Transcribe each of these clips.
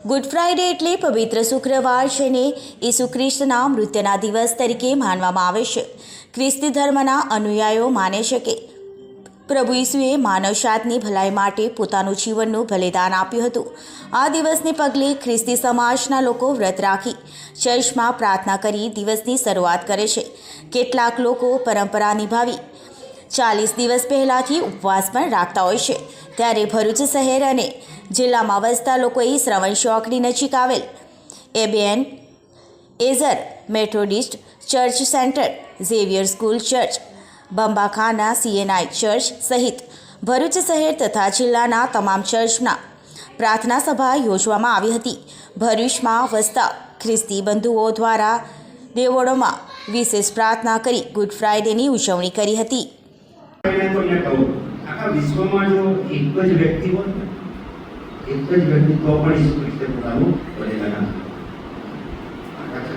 Good Friday એટલે પવિત્ર શુક્રવાર જેને ઈસુ ખ્રિસ્તના મૃત્યુના દિવસ તરીકે માનવામાં આવે છે. ખ્રિસ્તી ધર્મના અનુયાયીઓ માને છે કે પ્રભુ ઈસુએ માનવજાતની ભલાઈ માટે પોતાનું જીવનનું બલિદાન આપ્યું હતું. આ દિવસને પગલે ખ્રિસ્તી સમાજના લોકો વ્રત રાખી ચર્ચમાં પ્રાર્થના કરી દિવસની શરૂઆત કરે છે. કેટલાક લોકો પરંપરા નિભાવી ચાલીસ દિવસ પહેલાંથી ઉપવાસ પણ રાખતા હોય છે. ત્યારે ભરૂચ શહેર અને જિલ્લામાં વસતા લોકોએ શ્રવણ શોખની નજીક આવેલ Ebenezer Methodist church centre, Xavier school church, Bambakhana CNI church સહિત ભરૂચ શહેર તથા જિલ્લાના તમામ ચર્ચના પ્રાર્થના સભા યોજવામાં આવી હતી. ભરૂચમાં વસતા ખ્રિસ્તી બંધુઓ દ્વારા દેવળોમાં વિશેષ પ્રાર્થના કરી ગુડ ફ્રાઇડેની ઉજવણી કરી હતી. કહું આખા વિશ્વમાં જો એક જ વ્યક્તિ હોય ને, એક જ વ્યક્તિ તો પણ ઈસુ ખ્રિસ્તે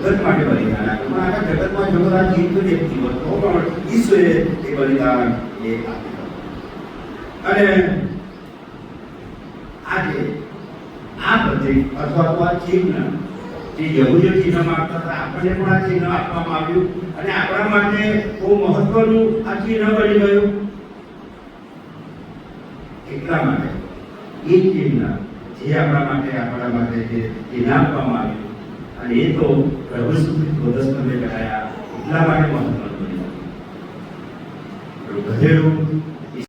જગત માટે બલિદાન આખા જગતમાં જો હોય તો પણ ઈસુએ એ બલિદાન એ આપ્યું અને આજે આ પ્રતિક અથવા તો આ ચિહ્ન જે યહૂદીઓ ચિહ્ન માગતા હતા આપણને પણ આ ચિહ્ન આપવામાં આવ્યું. અને આપણા માટે બહુ મહત્વનું આ ચિહ્ન બની ગયું. એટલા માટે, એ ચિહ્ન જે આપણા માટે આપણા માટે જે ચિહ્ન આપવામાં આવ્યું અને એ તો પ્રભુ સુધી ધ્વજસ્તંભે કરાયા એટલા માટે મહત્વનું બન્યું ગધેડું